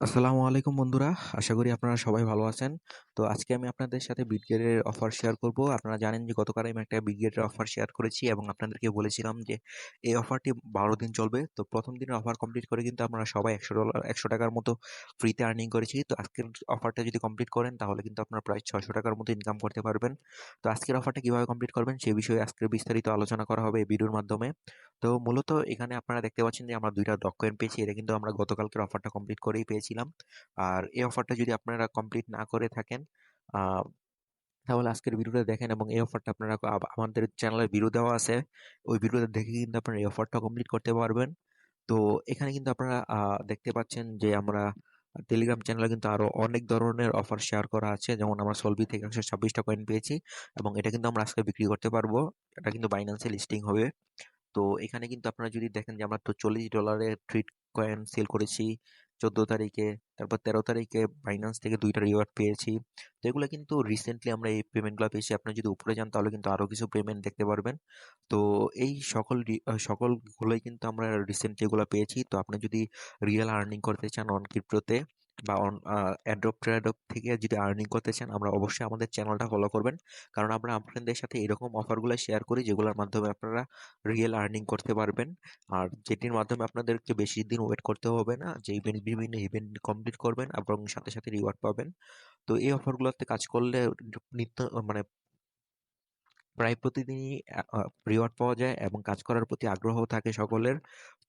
আসসালামু আলাইকুম বন্ধুরা। আশা করি আপনারা সবাই ভালো আছেন। তো আজকে আমি আপনাদের সাথে বিটগেটের অফার শেয়ার করব। আপনারা জানেন যে গতকাল আমি একটা বিটগেটের অফার শেয়ার করেছি এবং আপনাদেরকে বলেছিলাম যে এই অফারটি ১২ দিন চলবে। তো প্রথম দিনের অফার কমপ্লিট করে কিন্তু আমরা সবাই $১০০ ৳১০০ মতো ফ্রিতে আর্নিং করেছি। তো আজকের অফারটা যদি কমপ্লিট করেন তাহলে কিন্তু আপনারা প্রায় ৳৬০০ মতো ইনকাম করতে পারবেন। তো আজকের অফারটা কীভাবে কমপ্লিট করবেন সে বিষয়ে আজকের বিস্তারিত আলোচনা করা হবে এই ভিডিওর মাধ্যমে। তো মূলত এখানে আপনারা দেখতে পাচ্ছেন যে আমরা ২ টা ডগ কয়েন পেয়েছি। এটা কিন্তু আমরা গতকালকের অফারটা কমপ্লিট করেই পেয়েছিলাম। আর এই অফারটা যদি আপনারা কমপ্লিট না করে থাকেন তাহলে আজকের ভিডিওটা দেখেন এবং এই অফারটা আপনারা আমাদের চ্যানেলের ভিডিও দেওয়া আছে। ওই ভিডিওটা দেখে কিন্তু আপনারা এই অফারটা কমপ্লিট করতে পারবেন। তো এখানে কিন্তু আপনারা দেখতে পাচ্ছেন যে আমরা টেলিগ্রাম চ্যানেলে কিন্তু আরও অনেক ধরনের অফার শেয়ার করা আছে। যেমন আমরা সলভি থেকে ১২৬ টা কয়েন পেয়েছি এবং এটা কিন্তু আমরা আজকে বিক্রি করতে পারব। এটা কিন্তু বাইন্যান্সে লিস্টিং হবে। তো এখানে কিন্তু আপনারা যদি দেখেন যে আমরা তো $৪০ এর ট্রিট কয়েন সেল করেছি ১৪ তারিখে। তারপর ১৩ তারিখে ফাইন্যান্স থেকে দুইটা রিওয়ার্ড পেয়েছি। তো এগুলো কিন্তু রিসেন্টলি আমরা এই পেমেন্টগুলো পেয়েছি। আপনি যদি উপরে যান তাহলে কিন্তু আরও কিছু পেমেন্ট দেখতে পারবেন। তো এই সকল সকলগুলোই কিন্তু আমরা রিসেন্টলি এগুলো পেয়েছি। তো আপনি যদি রিয়েল আর্নিং করতে চান অন ক্রিপ্টোতে বা অন আ অ্যাডপ ট্রেডপ থেকে যদি আর্নিং করতে চান আমরা অবশ্যই আমাদের চ্যানেলটা ফলো করবেন। কারণ আমরা আপনাদের সাথে এরকম অফারগুলো শেয়ার করি যেগুলোর মাধ্যমে আপনারা রিয়েল আর্নিং করতে পারবেন। আর যেটির মাধ্যমে আপনাদেরকে বেশি দিন ওয়েট করতে হবে না। যে ইভেন্ট বিভিন্ন ইভেন্ট কমপ্লিট করবেন এবং সাথে, সাথে রিওয়ার্ড পাবেন। তো এই অফারগুলোতে কাজ করলে নিত্য মানে প্রায় প্রতিদিনই রিওয়ার্ড পাওয়া যায় এবং কাজ করার প্রতি আগ্রহ থাকে সকলের।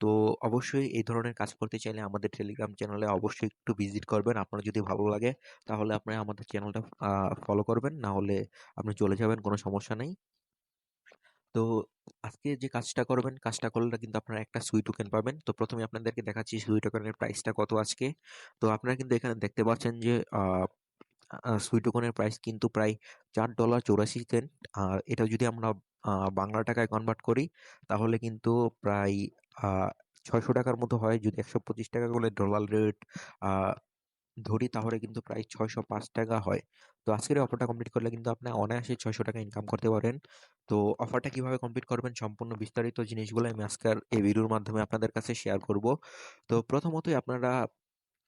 তো অবশ্যই এই ধরনের কাজ করতে চাইলে আমাদের টেলিগ্রাম চ্যানেলে অবশ্যই একটু ভিজিট করবেন। আপনার যদি ভালো লাগে তাহলে আপনি আমাদের চ্যানেলটা ফলো করবেন। না হলে আপনি চলে যাবেন কোনো সমস্যা নেই। তো আজকে যে কাজটা করবেন, কাজটা করলে কিন্তু আপনারা একটা সুই টোকেন পাবেন। তো প্রথমে আপনাদেরকে দেখাচ্ছি সুই টোকেনের প্রাইসটা কত আজকে। তো আপনারা কিন্তু এখানে দেখতে পাচ্ছেন যে সুই টোকেনের প্রাইস কিন্তু প্রায় $৪.৮৪ আর এটা যদি আমরা বাংলা টাকায় কনভার্ট করি তাহলে কিন্তু প্রায় আ ৳৬০০ র মতো হয়। যদি ৳১২৫ করে ডলার রেট ধরি তাহলে কিন্তু প্রায় ৳৬০৫ হয়। তো আজকের অফারটা কমপ্লিট করলে কিন্তু আপনি অনায়াসে ৳৬০০ ইনকাম করতে পারেন। তো অফারটা কীভাবে কমপ্লিট করবেন সম্পূর্ণ বিস্তারিত জিনিসগুলো আমি আজকের এই ভিডিওর মাধ্যমে আপনাদের কাছে শেয়ার করব। তো প্রথমতই আপনারা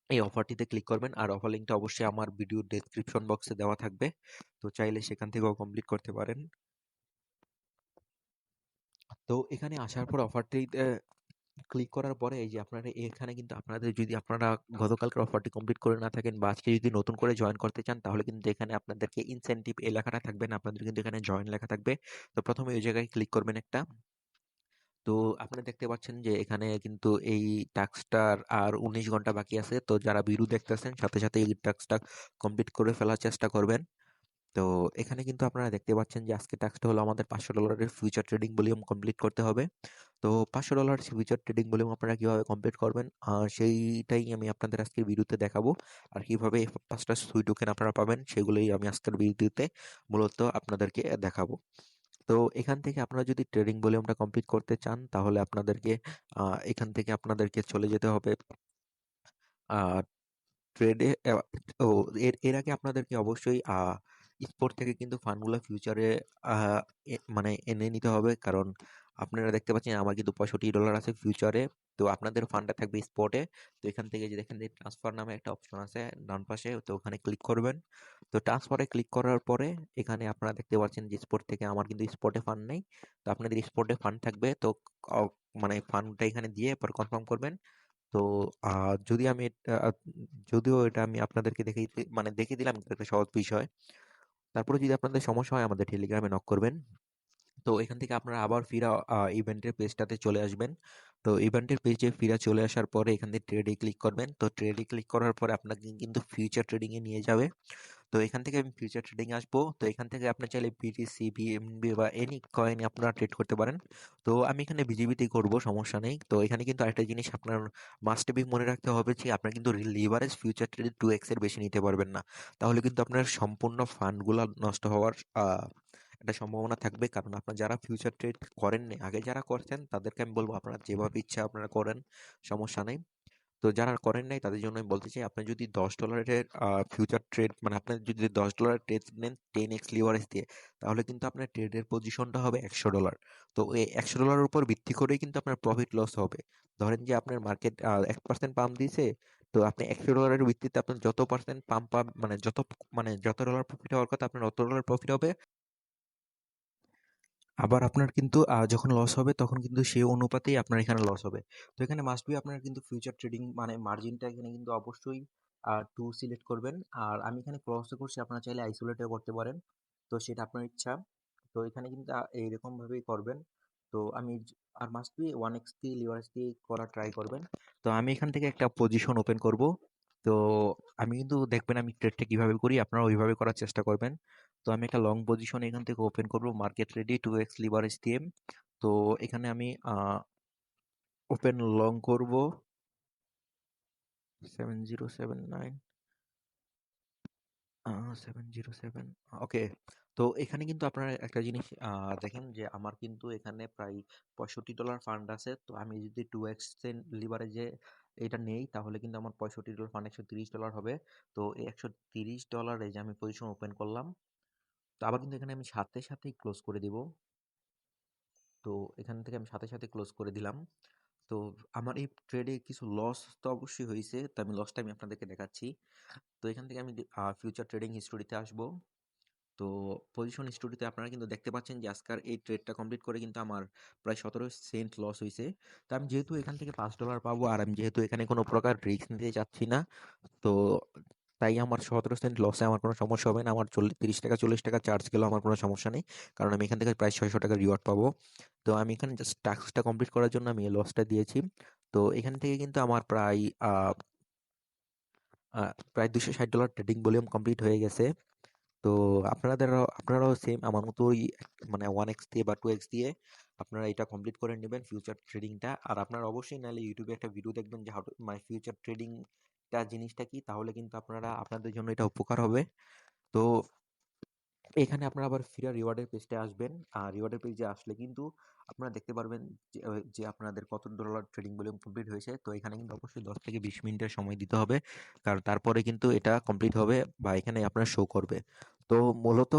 এই অফারটিতে ক্লিক করবেন আর অফার লিঙ্কটা অবশ্যই আমার ভিডিওর ডেসক্রিপশন বক্সে দেওয়া থাকবে। তো চাইলে সেখান থেকেও কমপ্লিট করতে পারেন। তো এখানে আসার পর অফারটিতে ক্লিক করার পরে এই যে আপনারা এখানে কিন্তু আপনাদের যদি আপনারা গতকালকের অফারটি কমপ্লিট করে না থাকেন বা আজকে যদি নতুন করে জয়েন করতে চান তাহলে কিন্তু এখানে আপনাদেরকে ইনসেন্টিভ এই লেখাটা থাকবে না। আপনাদের কিন্তু এখানে জয়েন লেখা থাকবে। তো প্রথমে ওই জায়গায় ক্লিক করবেন একটা। তো আপনারা দেখতে পাচ্ছেন যে এখানে কিন্তু এই টাস্কটার আর ১৯ ঘণ্টা বাকি আছে। তো যারা ভিডিও দেখতেছেন সাথে, সাথে এই টাস্কটা কমপ্লিট করে ফেলার চেষ্টা করবেন। তো এখানে কিন্তু আপনারা দেখতে পাচ্ছেন যে আজকে টাস্কটা হলো আমাদের পাঁচশো ডলারের ফিউচার ট্রেডিং ভলিউম কমপ্লিট করতে হবে। তো $৫০০ ফিউচার ট্রেডিং ভলিউম আপনারা কীভাবে কমপ্লিট করবেন আ সেইটাই আমি আপনাদের আজকের ভিডিওতে দেখাবো। আর কীভাবে পাঁচটা ৫ টা সুই টোকেন আপনারা পাবেন, সেগুলোই আমি আজকের ভিডিওতে মূলত আপনাদেরকে দেখাবো। তো এখান থেকে আপনারা যদি ট্রেডিং ভলিউমটা কমপ্লিট করতে চান, তাহলে আপনাদেরকে এখান থেকে আপনাদেরকে চলে যেতে হবে ট্রেডে ও, এর এর আগে আপনাদেরকে অবশ্যই আ স্পট থেকে কিন্তু ফান্ডগুলো ফিউচারে মানে এনে নিতে হবে। কারণ আপনারা দেখতে পাচ্ছেন, আমার কিন্তু $৬৫ আছে ফিউচারে। তো আপনাদের ফান্ডটা থাকবে স্পটে। তো এখান থেকে যে দেখেন ট্রান্সফার নামে একটা অপশন আছে ডান পাশে। তো ওখানে ক্লিক করবেন। তো ট্রান্সফারে ক্লিক করার পরে এখানে আপনারা দেখতে পাচ্ছেন যে স্পট থেকে আমার কিন্তু স্পটে ফান্ড নেই। তো আপনাদের স্পটে ফান্ড থাকবে। তো মানে ফান্ডটা এখানে দিয়ে এরপর কনফার্ম করবেন। তো যদি আমি যদিও এটা আমি আপনাদেরকে দেখে মানে দেখিয়ে দিলাম একটা সহজ বিষয়। তারপরে যদি আপনাদের সমস্যা হয়, আমাদের টেলিগ্রামে নক করবেন। তো এখান থেকে আপনারা আবার ফিরা ইভেন্টের পেজটাতে চলে আসবেন। তো ইভেন্টের পেজে ফিরা চলে আসার পরে এখান থেকে ট্রেডে ক্লিক করবেন। তো ট্রেডে ক্লিক করার পরে আপনাকে কিন্তু ফিউচার ট্রেডিংয়ে নিয়ে যাবে। তো এখান থেকে আমি ফিউচার ট্রেডিং আসব। তো এখান থেকে আপনি চাইলে বিটিসি, বিএনবি বা এনি কয়েন আপনারা ট্রেড করতে পারেন। তো আমি এখানে বিজিবিতেই করব সমস্যা নেই। তো এখানে কিন্তু আরেকটা জিনিস আপনার মাস্ট বি মনে রাখতে হবে যে আপনার কিন্তু লিভারেজ ফিউচার ট্রেডে 2x এর বেশি নিতে পারবেন না। তাহলে কিন্তু আপনার সম্পূর্ণ ফান্ডগুলো নষ্ট হওয়ার একটা সম্ভাবনা থাকবে। কারণ আপনারা যারা ফিউচার ট্রেড করেননি, আগে যারা করছেন তাদেরকে আমি বলব আপনারা যেভাবে ইচ্ছা আপনারা করেন, সমস্যা নেই। তো যারা করেন নাই তাদের জন্য বলতে চাই আপনি যদি $১০ এর ফিউচার ট্রেড মানে আপনি যদি $১০ এর ট্রেড নেন 10x লিভারেজ দিয়ে তাহলে কিন্তু আপনার ট্রেডের পজিশনটা হবে $১০০ তো এই $১০০ এর উপর ভিত্তি করেই কিন্তু আপনার প্রফিট লস হবে। ধরেন যে আপনার মার্কেট আ 1% পাম্প দিছে, তো আপনি $100 এর ভিত্তিতে আপনার যত পার্সেন্ট পাম্প মানে যত মানে যত ডলার প্রফিট হওয়ার কথা আপনার অত ডলার প্রফিট হবে। আবার আপনার কিন্তু যখন লস হবে তখন কিন্তু সেই অনুপাতেই আপনার এখানে লস হবে। তো এখানে মাস্ট বি আপনার কিন্তু ফিউচার ট্রেডিং মানে মার্জিনটা এখানে কিন্তু অবশ্যই টু সিলেক্ট করবেন। আর আমি এখানে ক্রসও করছি, আপনারা চাইলে আইসোলেটও করতে পারেন। তো সেটা আপনার ইচ্ছা। তো এখানে কিন্তু, আ, এইরকম করবেন। তো আমি আর মাস্ট বি 1x দিয়ে লিভারেজ দিয়ে করার ট্রাই করবেন। তো আমি এখান থেকে একটা পজিশন ওপেন করব। তো আমি কিন্তু দেখবেন আমি ট্রেডটা কীভাবে করি, আপনারা ওইভাবে করার চেষ্টা করবেন। তো আমি একটা লং পজিশন এখান থেকে ওপেন করব মার্কেট রেডি 2x লিভারেজ দিয়ে। তো এখানে আমি ওপেন লং করব 7079 আ 707 ওকে। তো এখানে কিন্তু আপনারা একটা জিনিস দেখেন যে আমার কিন্তু এখানে প্রায় $65 ফান্ড আছে। তো আমি যদি 2x এর লিভারেজে এটা নেই, তাহলে কিন্তু আমার $65 ফান্ড $130 হবে। তো এই $130 এ যে আমি পজিশন ওপেন করলাম। তো আবার কিন্তু এখানে আমি সাথে সাথেই ক্লোজ করে দিব। তো এখান থেকে আমি সাথে সাথে ক্লোজ করে দিলাম। তো আমার এই ট্রেডে কিছু লস তো অবশ্যই হয়েছে তো আমি লসটা আমি আপনাদেরকে দেখাচ্ছি। তো এখান থেকে আমি ফিউচার ট্রেডিং হিস্টোরিতে আসব। তো পজিশন হিস্টোরিতে আপনারা কিন্তু দেখতে পাচ্ছেন যে আজকের এই ট্রেডটা কমপ্লিট করে কিন্তু আমার প্রায় 17 সেন্ট লস হয়েছে তো আমি যেহেতু এখান থেকে $5 পাবো, আর আমি যেহেতু এখানে কোনো প্রকার রিস্ক নিতে চাচ্ছি না। তো তাই আমার 17 সেন্ট লসে আমার কোনো সমস্যা হবে না। আমার চল্লিশ তিরিশ টাকা, চল্লিশ টাকা চার্জ গেলেও আমার কোনো সমস্যা নেই। কারণ আমি এখান থেকে প্রায় $600 রিওয়ার্ড পাবো। তো আমি এখানে জাস্ট টাস্কটা কমপ্লিট করার জন্য আমি এই লসটা দিয়েছি। তো এখান থেকে কিন্তু আমার প্রায়, আ আ, প্রায় $260 ট্রেডিং ভলিউম কমপ্লিট হয়ে গেছে। তো আপনাদেরও আপনারাও সেম আমার মতোই মানে ওয়ান এক্স দিয়ে বা টু এক্স দিয়ে আপনারা এটা কমপ্লিট করে নেবেন ফিউচার ট্রেডিংটা। আর আপনারা অবশ্যই নাহলে ইউটিউবে একটা ভিডিও দেখবেন যে হাউ মানে ফিউচার ট্রেডিংটা জিনিসটা কি? তাহলে কিন্তু আপনারা, আপনাদের জন্য এটা উপকার হবে। তো এখানে আপনারা আবার ফিরা রিওয়ার্ডের পেজটায় আসবেন। আর রিওয়ার্ডের পেজে আসলে কিন্তু আপনারা দেখতে পারবেন যে আপনাদের কত ডলার ট্রেডিং ভলিউম কমপ্লিট হয়েছে। তো এখানে কিন্তু অবশ্যই 10 থেকে 20 মিনিটের সময় দিতে হবে। কারণ তারপরে কিন্তু এটা কমপ্লিট হবে বা এখানে আপনার শো করবে। তো মূলত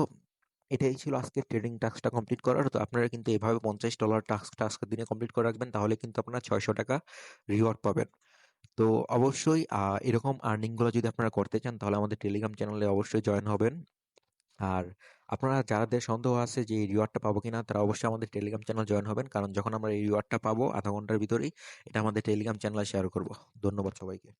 এটাই ছিল আজকের ট্রেডিং টাস্কটা কমপ্লিট করার। তো আপনারা কিন্তু এভাবে $50 টাস্কটা আজকের দিনে কমপ্লিট করে রাখবেন। তাহলে কিন্তু আপনারা ৳600 রিওয়ার্ড পাবেন। তো অবশ্যই এরকম আর্নিংগুলো যদি আপনারা করতে চান, তাহলে আমাদের টেলিগ্রাম চ্যানেলে অবশ্যই জয়েন হবেন। আর আপনারা যাদের সন্দেহ আছে যে এই রিওয়ার্ডটা পাবো কিনা, তারা অবশ্যই আমাদের টেলিগ্রাম চ্যানেল জয়েন হবেন। কারণ যখন আমরা এই রিওয়ার্ডটা পাবো আধা ঘণ্টার ভিতরেই, এটা আমাদের টেলিগ্রাম চ্যানেলে শেয়ার করব। ধন্যবাদ সবাইকে।